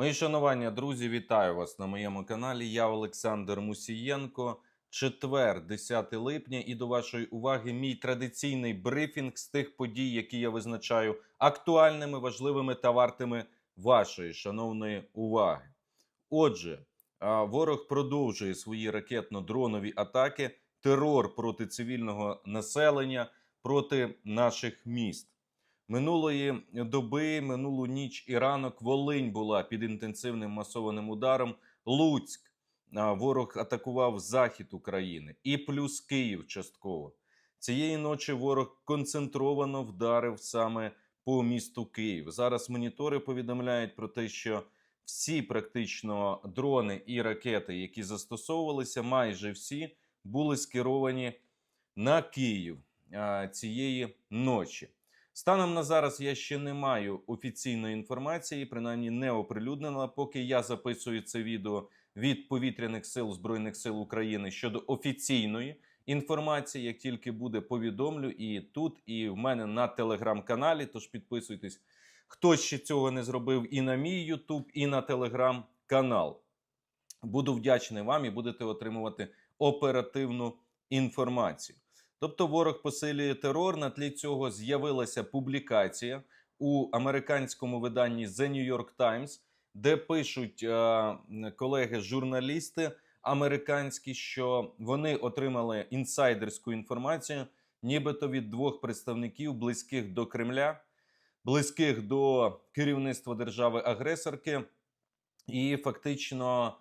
Мої шанування, друзі, вітаю вас на моєму каналі. Я Олександр Мусієнко. Четвер, 10 липня, і до вашої уваги мій традиційний брифінг з тих подій, які я визначаю актуальними, важливими та вартими вашої шановної уваги. Отже, ворог продовжує свої ракетно-дронові атаки, терор проти цивільного населення, проти наших міст. Минулої доби, минулу ніч і ранок Волинь була під інтенсивним масованим ударом. Луцьк ворог атакував захід України і плюс Київ частково. Цієї ночі ворог концентровано вдарив саме по місту Київ. Зараз монітори повідомляють про те, що всі практично дрони і ракети, які застосовувалися, майже всі були скеровані на Київ цієї ночі. Станом на зараз я ще не маю офіційної інформації, принаймні не оприлюднена, поки я записую це відео від повітряних сил Збройних сил України щодо офіційної інформації. Як тільки буде, повідомлю і тут, і в мене на телеграм-каналі. Тож підписуйтесь, хто ще цього не зробив, і на мій Ютуб, і на телеграм-канал. Буду вдячний вам і будете отримувати оперативну інформацію. Тобто, ворог посилює терор. На тлі цього з'явилася публікація у американському виданні The New York Times, де пишуть е, колеги-журналісти американські, що вони отримали інсайдерську інформацію, нібито від двох представників близьких до Кремля, близьких до керівництва держави-агресорки, і фактично,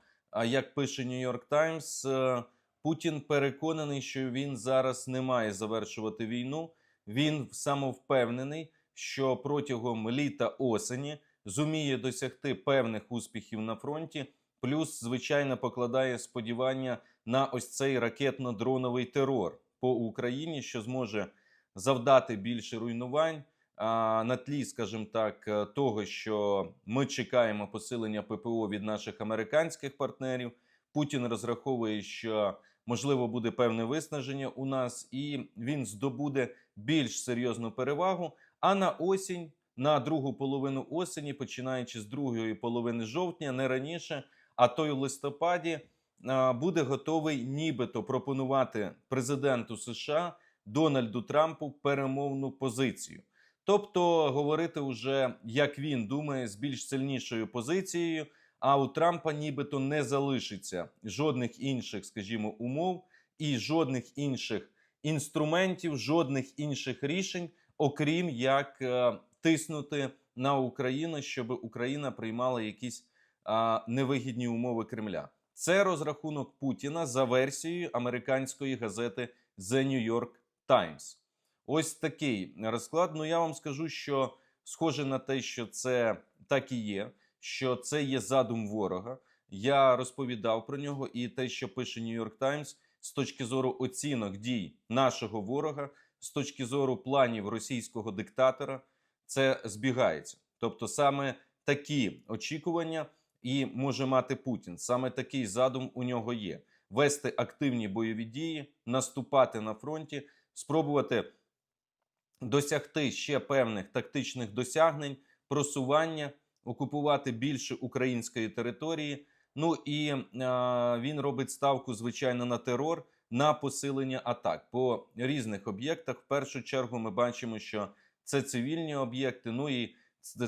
як пише New York Times, е, Путін переконаний, що він зараз не має завершувати війну. Він самовпевнений, що протягом літа осені зуміє досягти певних успіхів на фронті. Плюс, звичайно, покладає сподівання на ось цей ракетно-дроновий терор по Україні, що зможе завдати більше руйнувань. А на тлі, скажімо так, е, того, що ми чекаємо посилення ППО від наших американських партнерів. Путін розраховує, що можливо буде певне виснаження у нас, і він здобуде більш серйозну перевагу. А на осінь, на другу половину осені, починаючи з другої половини жовтня, не раніше, а то й у листопаді, буде готовий нібито пропонувати президенту США Дональду Трампу перемовну позицію. Тобто говорити вже, як він думає, з більш сильнішою позицією. А у Трампа нібито не залишиться жодних інших, скажімо, умов і жодних інших інструментів, жодних інших рішень, окрім як е, тиснути на Україну, щоб Україна приймала якісь а, невигідні умови Кремля. Це розрахунок Путіна за версією американської газети The New York Times. Ось такий розклад. Ну я вам скажу, що схоже на те, що це так і є що це є задум ворога. Я розповідав про нього, і те, що пише York Times, з точки зору оцінок дій нашого ворога, з точки зору планів російського диктатора, це збігається. Тобто, саме такі очікування і може мати Путін. Саме такий задум у нього є: вести активні бойові дії, наступати на фронті, спробувати досягти ще певних тактичних досягнень, просування окупувати більше української території. Ну і е, він робить ставку, звичайно, на терор, на посилення атак по різних об'єктах. В першу чергу ми бачимо, що це цивільні об'єкти. Ну і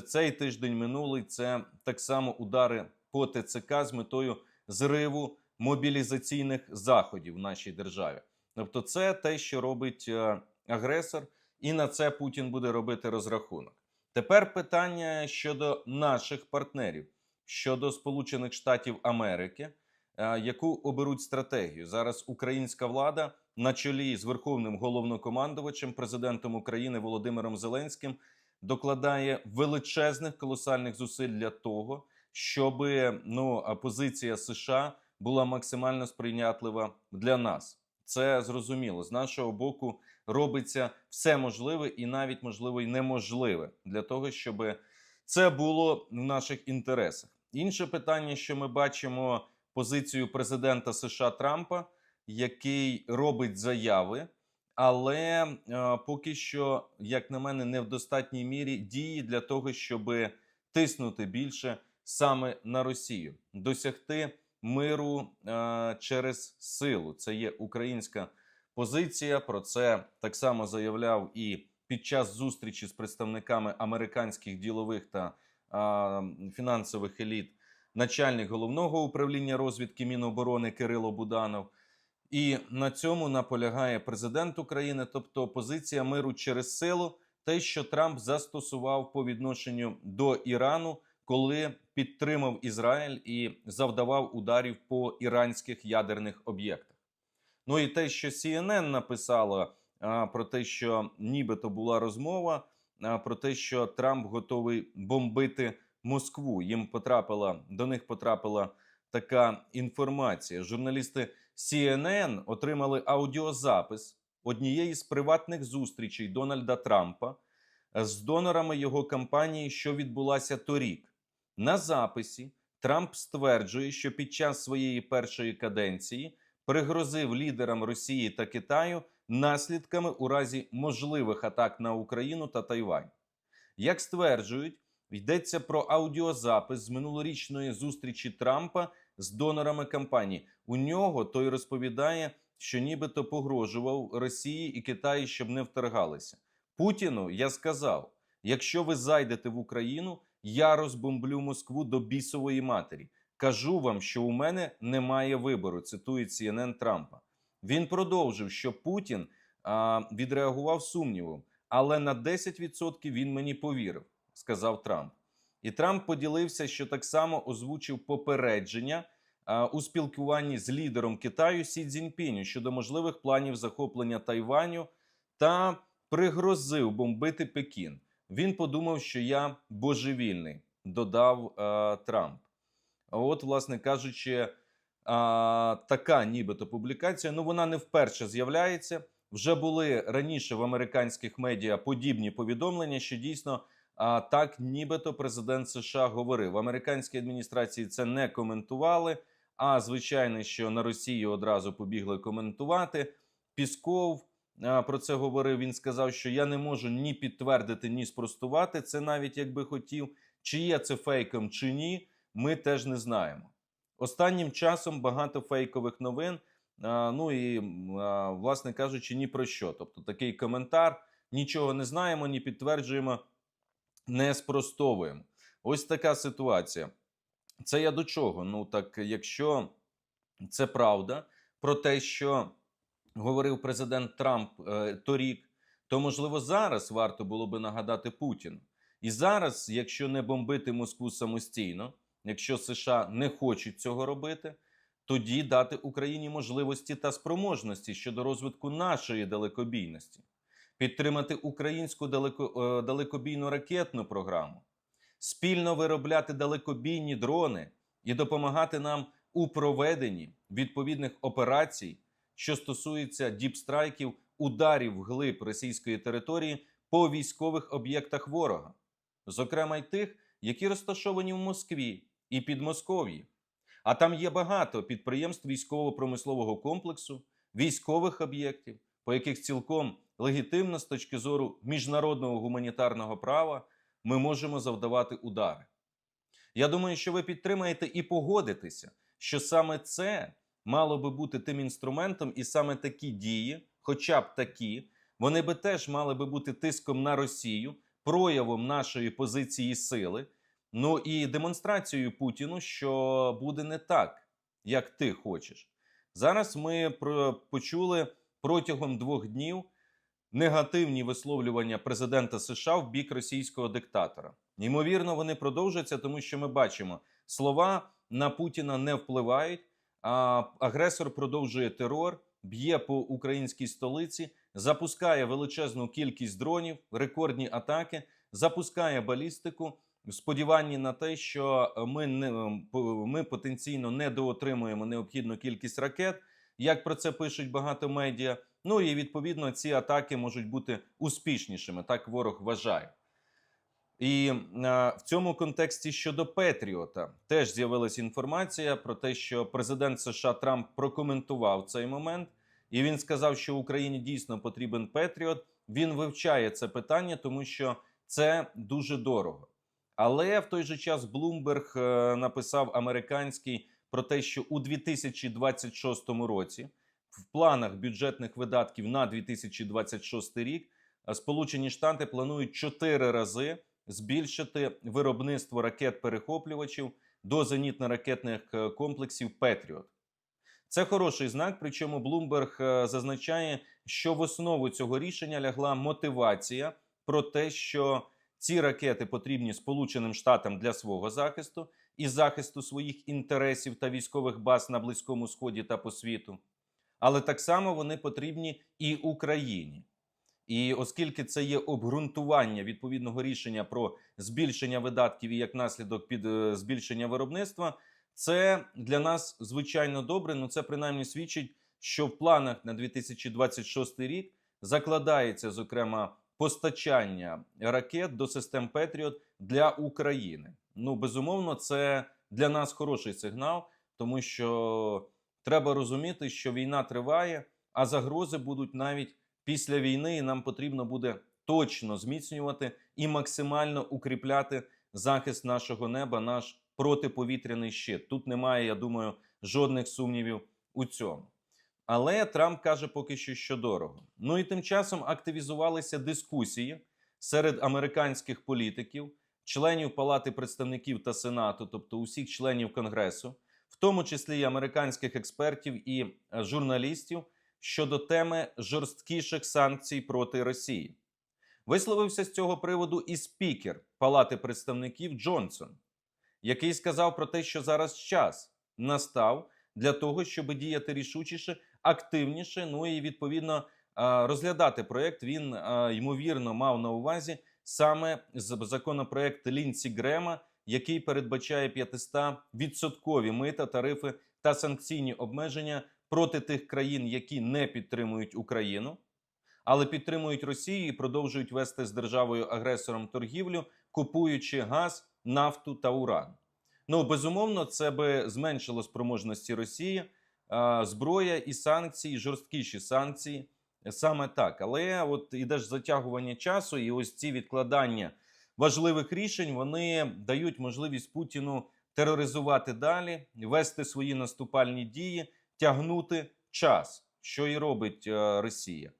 цей тиждень минулий це так само удари по ТЦК з метою зриву мобілізаційних заходів в нашій державі. Тобто, це те, що робить е, агресор, і на це Путін буде робити розрахунок. Тепер питання щодо наших партнерів, щодо Сполучених Штатів Америки, е, яку оберуть стратегію зараз. Українська влада на чолі з верховним головнокомандувачем, президентом України Володимиром Зеленським, докладає величезних колосальних зусиль для того, щоб ну позиція США була максимально сприйнятлива для нас. Це зрозуміло з нашого боку робиться все можливе і навіть можливо й неможливе для того, щоб це було в наших інтересах. Інше питання, що ми бачимо позицію президента США Трампа, який робить заяви, але е, поки що, як на мене, не в достатній мірі дії для того, щоб тиснути більше саме на Росію, досягти миру е, через силу. Це є українська позиція. Про це так само заявляв і під час зустрічі з представниками американських ділових та е, фінансових еліт начальник головного управління розвідки Міноборони Кирило Буданов. І на цьому наполягає президент України, тобто позиція миру через силу, те, що Трамп застосував по відношенню до Ірану, коли підтримав Ізраїль і завдавав ударів по іранських ядерних об'єктах. Ну і те, що CNN написала а, про те, що нібито була розмова про те, що Трамп готовий бомбити Москву. Їм потрапила до них потрапила така інформація. Журналісти CNN отримали аудіозапис однієї з приватних зустрічей Дональда Трампа з донорами його кампанії, що відбулася торік. На записі Трамп стверджує, що під час своєї першої каденції пригрозив лідерам Росії та Китаю наслідками у разі можливих атак на Україну та Тайвань. Як стверджують, йдеться про аудіозапис з минулорічної зустрічі Трампа з донорами кампанії. У нього той розповідає, що нібито погрожував Росії і Китаї, щоб не вторгалися. Путіну я сказав: якщо ви зайдете в Україну, я розбомблю Москву до бісової матері. Кажу вам, що у мене немає вибору. Цитує CNN Трампа. Він продовжив, що Путін а, відреагував сумнівом, але на 10% він мені повірив, сказав Трамп. І Трамп поділився, що так само озвучив попередження а, у спілкуванні з лідером Китаю Сі Цзіньпіню щодо можливих планів захоплення Тайваню та пригрозив бомбити Пекін. Він подумав, що я божевільний, додав а, Трамп. От, власне кажучи, а, така нібито публікація. Ну вона не вперше з'являється. Вже були раніше в американських медіа подібні повідомлення, що дійсно а, так, нібито президент США говорив. В американській адміністрації це не коментували. А звичайно, що на Росії одразу побігли коментувати. Пісков а, про це говорив. Він сказав, що я не можу ні підтвердити, ні спростувати це, навіть якби хотів. Чи є це фейком, чи ні, ми теж не знаємо. Останнім часом багато фейкових новин. Ну і власне кажучи, ні про що. Тобто такий коментар: нічого не знаємо, ні підтверджуємо, не спростовуємо. Ось така ситуація. Це я до чого? Ну так, якщо це правда про те, що говорив президент Трамп е, торік, то можливо зараз варто було би нагадати Путіну. І зараз, якщо не бомбити Москву самостійно, якщо США не хочуть цього робити, тоді дати Україні можливості та спроможності щодо розвитку нашої далекобійності, підтримати українську далеко, е, далекобійну ракетну програму, спільно виробляти далекобійні дрони і допомагати нам у проведенні відповідних операцій, що стосуються діпстрайків, ударів вглиб російської території по військових об'єктах ворога, зокрема й тих, які розташовані в Москві і Підмосков'ї. А там є багато підприємств військово-промислового комплексу, військових об'єктів, по яких цілком легітимно з точки зору міжнародного гуманітарного права ми можемо завдавати удари. Я думаю, що ви підтримаєте і погодитеся, що саме це мало би бути тим інструментом, і саме такі дії, хоча б такі, вони би теж мали би бути тиском на Росію, проявом нашої позиції сили. Ну і демонстрацією Путіну, що буде не так, як ти хочеш. Зараз ми почули протягом двох днів негативні висловлювання президента США в бік російського диктатора. Ймовірно, вони продовжаться, тому що ми бачимо, слова на Путіна не впливають. А агресор продовжує терор, б'є по українській столиці, запускає величезну кількість дронів, рекордні атаки, запускає балістику сподіванні на те, що ми не ми потенційно недоотримуємо необхідну кількість ракет, як про це пишуть багато медіа. Ну і відповідно ці атаки можуть бути успішнішими. Так ворог вважає. І е, в цьому контексті щодо Петріота теж з'явилася інформація про те, що президент США Трамп прокоментував цей момент, і він сказав, що Україні дійсно потрібен Петріот. Він вивчає це питання, тому що це дуже дорого. Але в той же час Bloomberg е, написав американський про те, що у 2026 році в планах бюджетних видатків на 2026 рік е, Сполучені Штати планують чотири рази збільшити виробництво ракет-перехоплювачів до зенітно-ракетних е, комплексів Петріот. Це хороший знак. Причому е, зазначає, що в основу цього рішення лягла мотивація про те, що ці ракети потрібні Сполученим Штатам для свого захисту і захисту своїх інтересів та військових баз на Близькому Сході та по світу. Але так само вони потрібні і Україні. І оскільки це є обґрунтування відповідного рішення про збільшення видатків і як наслідок під е, збільшення виробництва, це для нас звичайно добре. Ну це принаймні свідчить, що в планах на 2026 рік закладається зокрема постачання ракет до систем Петріот для України. Ну безумовно, це для нас хороший сигнал, тому що треба розуміти, що війна триває, а загрози будуть навіть після війни, і нам потрібно буде точно зміцнювати і максимально укріпляти захист нашого неба, наш протиповітряний щит. Тут немає, я думаю, жодних сумнівів у цьому. Але Трамп каже поки що, що дорого. Ну і тим часом активізувалися дискусії серед американських політиків, членів Палати представників та Сенату, тобто усіх членів Конгресу, в тому числі і американських експертів і е, журналістів щодо теми жорсткіших санкцій проти Росії. Висловився з цього приводу і спікер Палати представників Джонсон, який сказав про те, що зараз час настав для того, щоб діяти рішучіше, активніше. Ну і відповідно розглядати проект. Він ймовірно мав на увазі саме законопроект Лінці Грема, який передбачає 500 відсоткові мита, тарифи та санкційні обмеження проти тих країн, які не підтримують Україну, але підтримують Росію і продовжують вести з державою агресором торгівлю, купуючи газ, нафту та уран. Ну безумовно, це би зменшило спроможності Росії, зброя і санкції, жорсткіші санкції. Саме так, але от іде ж затягування часу, і ось ці відкладання важливих рішень вони дають можливість Путіну тероризувати далі, вести свої наступальні дії, тягнути час, що і робить е, Росія.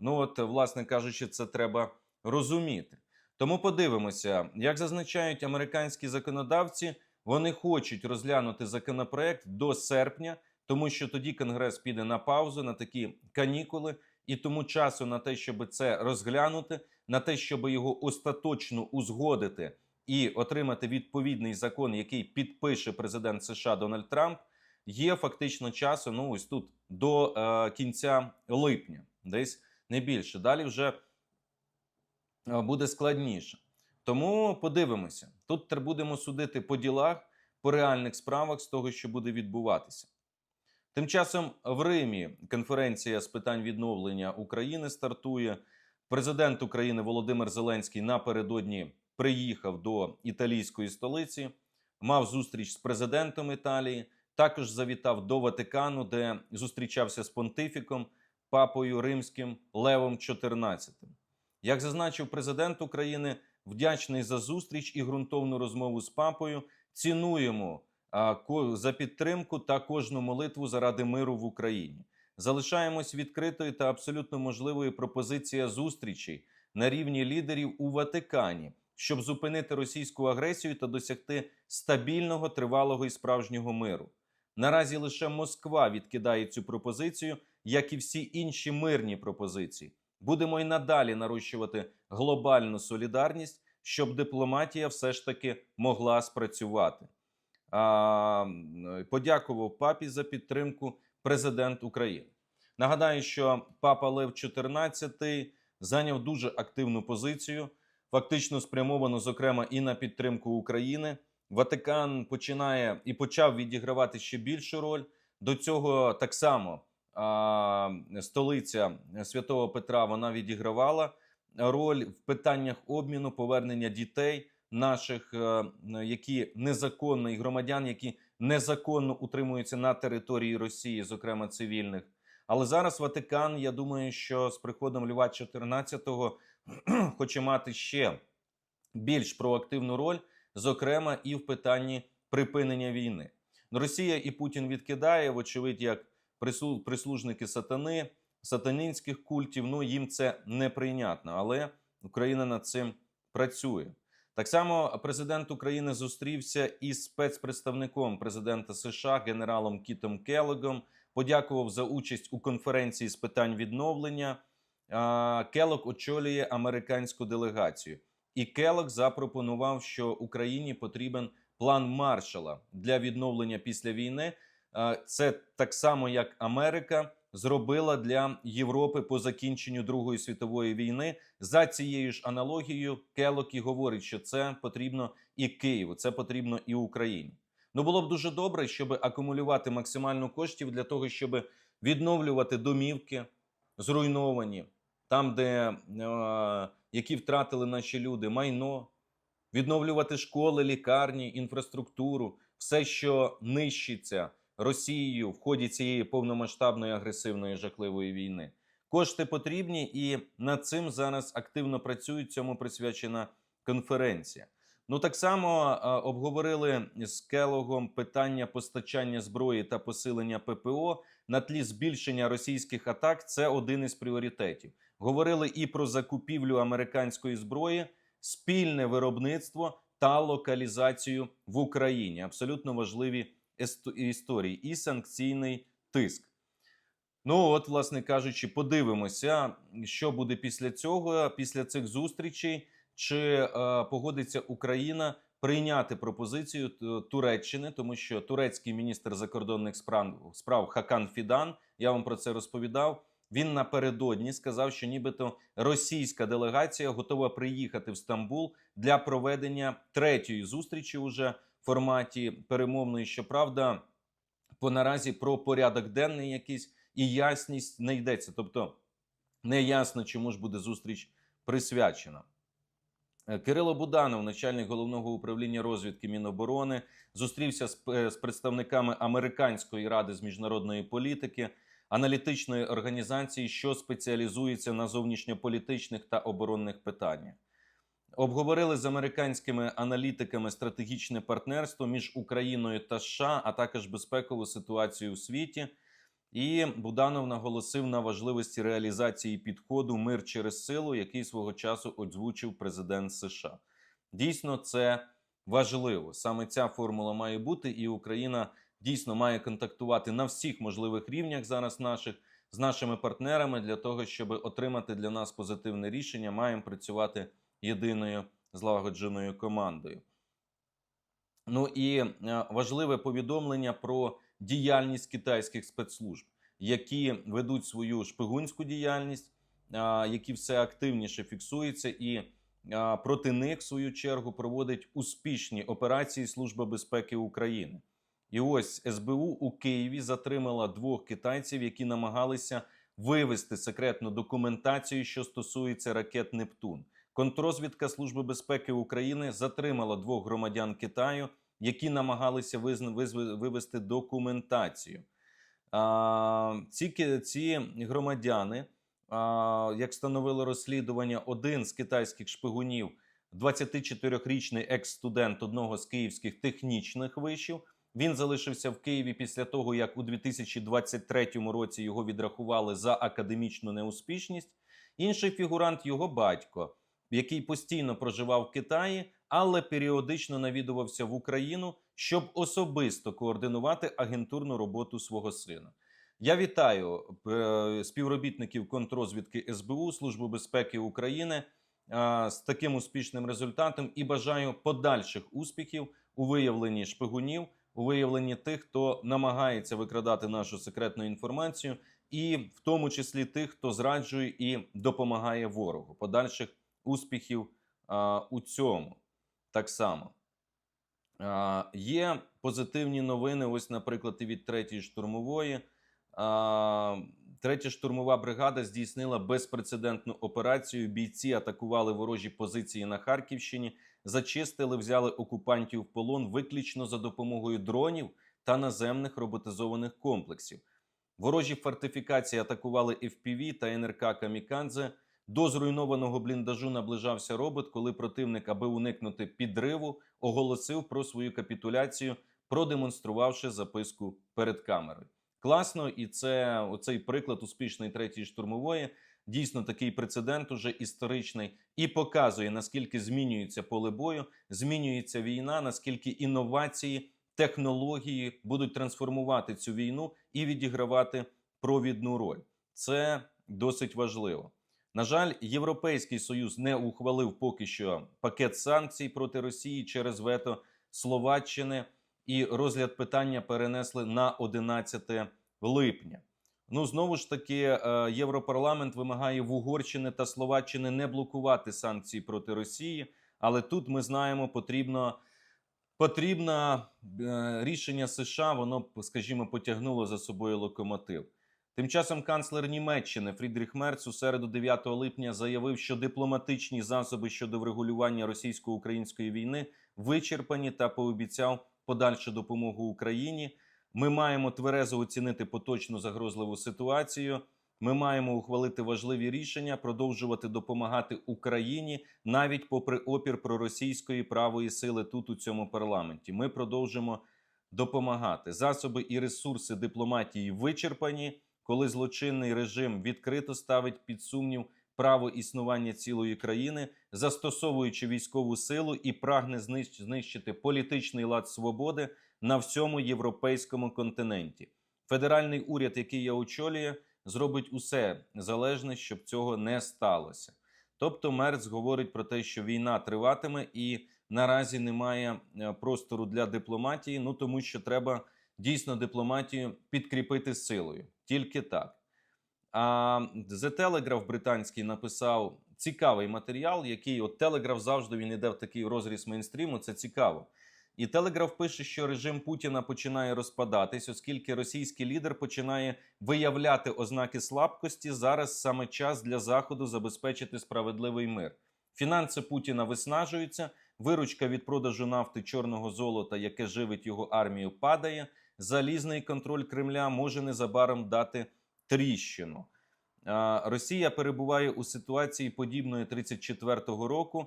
Ну от, власне кажучи, це треба розуміти. Тому подивимося, як зазначають американські законодавці, вони хочуть розглянути законопроект до серпня, тому що тоді Конгрес піде на паузу на такі канікули, і тому часу на те, щоб це розглянути, на те, щоб його остаточно узгодити і отримати відповідний закон, який підпише президент США Дональд Трамп, є фактично часу. Ну ось тут до е, кінця липня, десь не більше. Далі вже е, буде складніше. Тому подивимося. Тут будемо судити по ділах, по реальних справах з того, що буде відбуватися. Тим часом в Римі конференція з питань відновлення України стартує. Президент України Володимир Зеленський напередодні приїхав до італійської столиці, мав зустріч з президентом Італії. Також завітав до Ватикану, де зустрічався з понтифіком папою римським Левом XIV. Як зазначив президент України, вдячний за зустріч і ґрунтовну розмову з папою. Цінуємо за підтримку та кожну молитву заради миру в Україні. Залишаємось відкритою та абсолютно можливою пропозиція зустрічей на рівні лідерів у Ватикані, щоб зупинити російську агресію та досягти стабільного, тривалого і справжнього миру. Наразі лише Москва відкидає цю пропозицію, як і всі інші мирні пропозиції. Будемо й надалі нарощувати глобальну солідарність, щоб дипломатія все ж таки могла спрацювати. А, подякував папі за підтримку президент України. Нагадаю, що папа Лев XIV зайняв дуже активну позицію, фактично спрямовану, зокрема, і на підтримку України. Ватикан починає і почав відігравати ще більшу роль. До цього так само столиця Святого Петра вона відігравала роль в питаннях обміну, повернення дітей наших, е, які незаконно і громадян, які незаконно утримуються на території Росії, зокрема цивільних. Але зараз Ватикан, я думаю, що з приходом Льва XIV хоче мати ще більш проактивну роль зокрема і в питанні припинення війни. Росія і Путін відкидає, вочевидь, як прислужники сатани, сатанинських культів. Ну їм це неприйнятно, але Україна над цим працює. Так само президент України зустрівся із спецпредставником президента США генералом Кітом Келлогом, подякував за участь у конференції з питань відновлення. А, Келлог очолює американську делегацію, і Келлог запропонував, що Україні потрібен план Маршала для відновлення після війни. А, Це так само, як Америка зробила для Європи по закінченню Другої світової війни. За цією ж аналогією, Келлог і говорить, що це потрібно і Києву, це потрібно і Україні. Ну було б дуже добре, щоб акумулювати максимально коштів для того, щоб відновлювати домівки зруйновані, там, де е, які втратили наші люди, майно, відновлювати школи, лікарні, інфраструктуру, все, що нищиться Росією в ході цієї повномасштабної агресивної жахливої війни. Кошти потрібні, і над цим зараз активно працюють. Цьому присвячена конференція. Ну так само е, обговорили з Келогом питання постачання зброї та посилення ППО на тлі збільшення російських атак. Це один із пріоритетів. Говорили і про закупівлю американської зброї, спільне виробництво та локалізацію в Україні. Абсолютно важливі історії і санкційний тиск. Ну, от, власне кажучи, подивимося, що буде після цього, після цих зустрічей, чи е, погодиться Україна прийняти пропозицію Туреччини, тому що турецький міністр закордонних справ, справ Хакан Фідан, я вам про це розповідав. Він напередодні сказав, що нібито російська делегація готова приїхати в Стамбул для проведення третьої зустрічі уже форматі перемовної. Щоправда, по наразі про порядок денний якийсь і ясність не йдеться. Тобто не ясно, чому ж буде зустріч присвячена. Е, Кирило Буданов, начальник головного управління розвідки Міноборони, зустрівся з, е, з представниками Американської ради з міжнародної політики, аналітичної організації, що спеціалізується на зовнішньополітичних та оборонних питаннях. Обговорили з американськими аналітиками стратегічне партнерство між Україною та США, а також безпекову ситуацію у світі. І Буданов наголосив на важливості реалізації підходу мир через силу, який свого часу озвучив президент США. Дійсно, це важливо. Саме ця формула має бути, і Україна дійсно має контактувати на всіх можливих рівнях зараз наших з нашими партнерами для того, щоб отримати для нас позитивне рішення. Маємо працювати єдиною злагодженою командою. Ну і е, важливе повідомлення про діяльність китайських спецслужб, які ведуть свою шпигунську діяльність, які все активніше фіксуються, і проти них, в свою чергу, проводить успішні операції Служба безпеки України. І ось СБУ у Києві затримала двох китайців, які намагалися вивести секретну документацію, що стосується ракет Нептун. Контрозвідка Служби безпеки України затримала двох громадян Китаю, які намагалися вивести документацію. Ці, ці громадяни, як встановило розслідування, один з китайських шпигунів, 24-річний екс-студент одного з київських технічних вишів. Він залишився в Києві після того, як у 2023 році його відрахували за академічну неуспішність. Інший фігурант його батько, який постійно проживав в Китаї, але періодично навідувався в Україну, щоб особисто координувати агентурну роботу свого сина. Я вітаю е, співробітників контрозвідки СБУ Служби безпеки України е, з таким успішним результатом і бажаю подальших успіхів у виявленні шпигунів, у виявленні тих, хто намагається викрадати нашу секретну інформацію, і в тому числі тих, хто зраджує і допомагає ворогу. Подальших успіхів а, у цьому так само. А, є позитивні новини. Ось, наприклад, і від третьої штурмової. Третя штурмова бригада здійснила безпрецедентну операцію. Бійці атакували ворожі позиції на Харківщині, зачистили, взяли окупантів в полон виключно за допомогою дронів та наземних роботизованих комплексів. Ворожі фортифікації атакували FPV та НРК Камікадзе. До зруйнованого бліндажу наближався робот, коли противник, аби уникнути підриву, оголосив про свою капітуляцію, продемонструвавши записку перед камерою. Класно, і це оцей приклад успішної третьої штурмової. Дійсно, такий прецедент уже історичний і показує наскільки змінюється поле бою, змінюється війна, наскільки інновації, технології будуть трансформувати цю війну і відігравати провідну роль. Це досить важливо. На жаль, Європейський Союз не ухвалив поки що пакет санкцій проти Росії через вето Словаччини, і розгляд питання перенесли на 11 липня. Ну знову ж таки, е, Європарламент вимагає в Угорщини та Словаччини не блокувати санкції проти Росії. Але тут ми знаємо, потрібно потрібно е, рішення США. Воно, скажімо, потягнуло за собою локомотив. Тим часом канцлер Німеччини Фрідріх Мерц у середу 9 липня заявив, що дипломатичні засоби щодо врегулювання російсько-української війни вичерпані та пообіцяв подальшу допомогу Україні. Ми маємо тверезо оцінити поточну загрозливу ситуацію. Ми маємо ухвалити важливі рішення, продовжувати допомагати Україні навіть попри опір проросійської правої сили тут у цьому парламенті. Ми продовжимо допомагати. Засоби і ресурси дипломатії вичерпані, коли злочинний режим відкрито ставить під сумнів право існування цілої країни, застосовуючи військову силу і прагне знищити політичний лад свободи на всьому європейському континенті. Федеральний уряд, який я очолюю, зробить усе залежне, щоб цього не сталося. Тобто, Мерц говорить про те, що війна триватиме і наразі немає е, простору для дипломатії. Ну тому що треба дійсно дипломатію підкріпити силою. Тільки так. А The Telegraph британський написав цікавий матеріал, який от Telegraph завжди він іде в такий розріз мейнстріму. Це цікаво. І Телеграф пише, що режим Путіна починає розпадатись, оскільки російський лідер починає виявляти ознаки слабкості. Зараз саме час для заходу забезпечити справедливий мир. Фінанси Путіна виснажуються. Виручка від продажу нафти чорного золота, яке живить його армію, падає. Залізний контроль Кремля може незабаром дати тріщину. Росія перебуває у ситуації подібної 34-го року.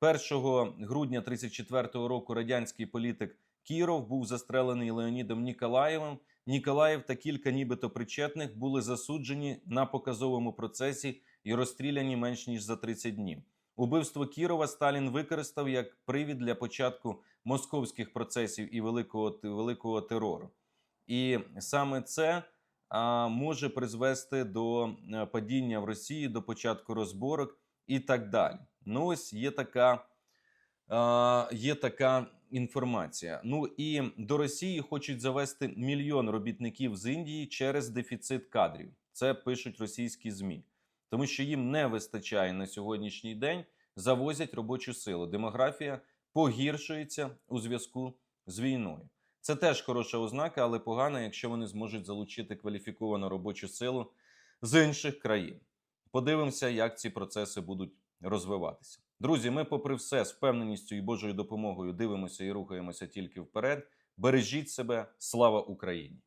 1 грудня 34-го року радянський політик Кіров був застрелений Леонідом Ніколаєвим. Ніколаєв та кілька нібито причетних були засуджені на показовому процесі і розстріляні менш ніж за 30 днів. Убивство Кірова Сталін використав як привід для початку московських процесів і великого, великого терору. І саме це а, може призвести до е, падіння в Росії, до початку розборок і так далі. Ну, ось є така, е, є така інформація. Ну і до Росії хочуть завести мільйон робітників з Індії через дефіцит кадрів. Це пишуть російські ЗМІ, тому що їм не вистачає на сьогоднішній день, завозять робочу силу. Демографія погіршується у зв'язку з війною. Це теж хороша ознака, але погана, якщо вони зможуть залучити кваліфіковану робочу силу з інших країн. Подивимося, як ці процеси будуть розвиватися. Друзі, ми, попри все, з впевненістю і Божою допомогою дивимося і рухаємося тільки вперед. Бережіть себе, слава Україні!